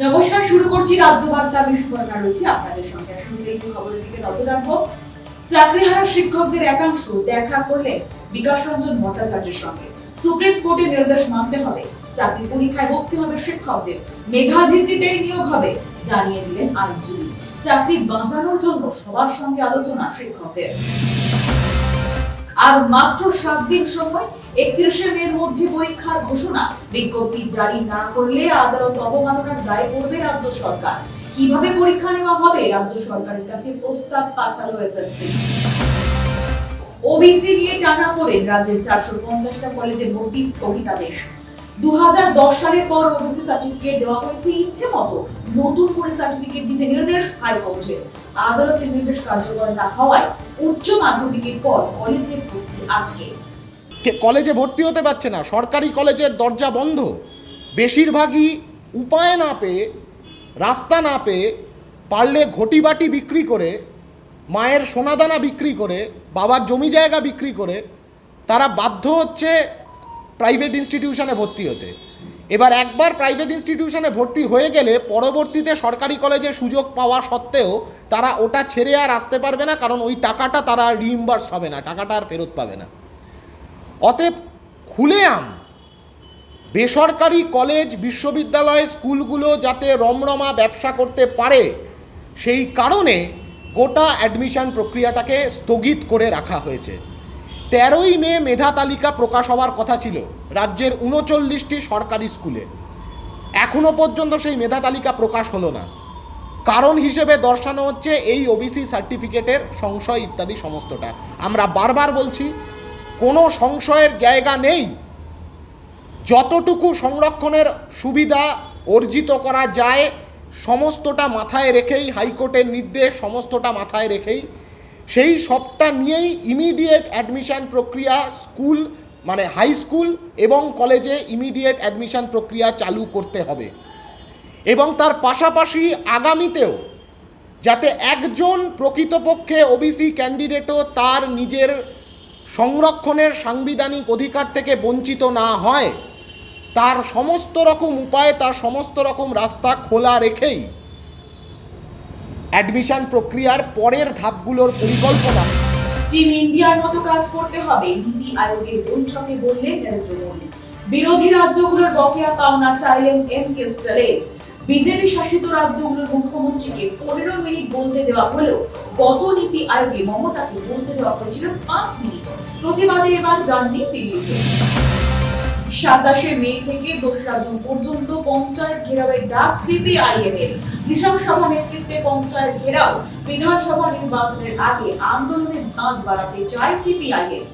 নমস্কার, শুরু করছি রাজ্য বার্তা। আমি সুবর্ণা রয়েছি আপনাদের সঙ্গে। শুরুতেই যে খবরের দিকে নজর রাখব, চাকরিহারা শিক্ষকদের একাংশ দেখা করলে বিকাশ রঞ্জন ভট্টাচার্যের সঙ্গে। সুপ্রিম কোর্টের নির্দেশ মানতে হবে। চাকরি পরীক্ষায় বসতে হবে শিক্ষকদের। মেধার ভিত্তিতেই নিয়োগ হবে, জানিয়ে দিলেন আইনজীবী। চাকরি বাঁচানোর জন্য সবার সঙ্গে আলোচনা শিক্ষকদের। আর মাত্র সাত দিন সময় একত্রিশে মের মধ্যে পরীক্ষার ঘোষণা। বিজ্ঞপ্তি জারি না করলে আদালত অবমাননার দায় করবে রাজ্য সরকার। কীভাবে পরীক্ষা নেওয়া হবে? রাজ্য সরকারের কাছে প্রস্তাব পাঠালো এসএসসি ওবিসি নিয়ে টানা পড়েন রাজ্যের চারশো পঞ্চাশটা কলেজে ভর্তি স্থগিতাদেশ দু সালের পর ওবিসি সার্টিফিকেট দেওয়া হয়েছে ইচ্ছে মতো। নতুন করে সার্টিফিকেট দিতে নির্দেশ হাইকোর্টের আদালতের নির্দেশ কার্যকর না হওয়ায় উচ্চ মাধ্যমিকের পর কলেজে ভর্তি আজকে। কে- কলেজে ভর্তি হতে পারছে না, সরকারি কলেজের দরজা বন্ধ। বেশিরভাগই উপায় না পেয়ে, রাস্তা না পেয়ে পারলে ঘটি বাটি বিক্রি করে, মায়ের সোনাদানা বিক্রি করে, বাবার জমি জায়গা বিক্রি করে, তারা বাধ্য হচ্ছে প্রাইভেট ইনস্টিটিউশনে ভর্তি হতে। এবার একবার প্রাইভেট ইনস্টিটিউশনে ভর্তি হয়ে গেলে পরবর্তীতে সরকারি কলেজে সুযোগ পাওয়া সত্ত্বেও তারা ওটা ছেড়ে আর আসতে পারবে না, কারণ ওই টাকাটা তারা রিইম্বার্স হবে না, টাকাটা আর ফেরত পাবে না। অতএব খুলেআম। বেসরকারি কলেজ, বিশ্ববিদ্যালয়, স্কুলগুলো যাতে রমরমা ব্যবসা করতে পারে, সেই কারণে গোটা অ্যাডমিশন প্রক্রিয়াটাকে স্থগিত করে রাখা হয়েছে। তেরোই মে মেধা তালিকা প্রকাশ হওয়ার কথা ছিল রাজ্যের উনচল্লিশটি সরকারি স্কুলে। এখনও পর্যন্ত সেই মেধা তালিকা প্রকাশ হলো না। কারণ হিসেবে দর্শানো হচ্ছে এই ওবিসি সার্টিফিকেটের সংশয় ইত্যাদি সমস্তটা। আমরা বারবার বলছি কোনো সংশয়ের জায়গা নেই। যতটুকু সংরক্ষণের সুবিধা অর্জিত করা যায়, সমস্তটা মাথায় রেখেই, হাইকোর্টের নির্দেশ সমস্তটা মাথায় রেখেই, সেই সবটা নিয়েই ইমিডিয়েট অ্যাডমিশন প্রক্রিয়া স্কুল মানে হাই স্কুল এবং কলেজে ইমিডিয়েট অ্যাডমিশন প্রক্রিয়া চালু করতে হবে। এবং তার পাশাপাশি আগামীতেও যাতে একজন প্রকৃতপক্ষে ওবিসি ক্যান্ডিডেটও তার নিজের সংরক্ষণের সাংবিধানিক অধিকার থেকে বঞ্চিত না হয়, তার সমস্ত রকম উপায়, তার সমস্ত রকম রাস্তা খোলা রেখেই অ্যাডমিশন প্রক্রিয়ার পরের ধাপগুলোর পরিকল্পনা। টিম ইন্ডিয়ার মতো কাজ করতে হবে নীতি আয়োগের বৈঠকে বললেন নরেন্দ্র মোদী বিরোধী রাজ্যগুলোর বকেয়া পাওনা চাইলেন এম কে স্টালিন বিজেপি শাসিত রাজ্যগুলোর মুখ্যমন্ত্রীকে পনেরো মিনিট বলতে দেওয়া হলেও গত নীতি আয়োগে মমতাকে বলতে দেওয়া হয়েছিল পাঁচ মিনিট। প্রতিবাদে এবার যাননি দিল্লিতে সাতাশে মে থেকে দোসরা জুন পর্যন্ত পঞ্চায়েত ঘেরাওয়ের ডাক সিপিআইএম এর কৃষক সভা নেতৃত্বে পঞ্চায়েত ঘেরাও, বিধানসভা নির্বাচনের আগে আন্দোলনের ঝাঁজ বাড়াতে চায় সিপিআইএম।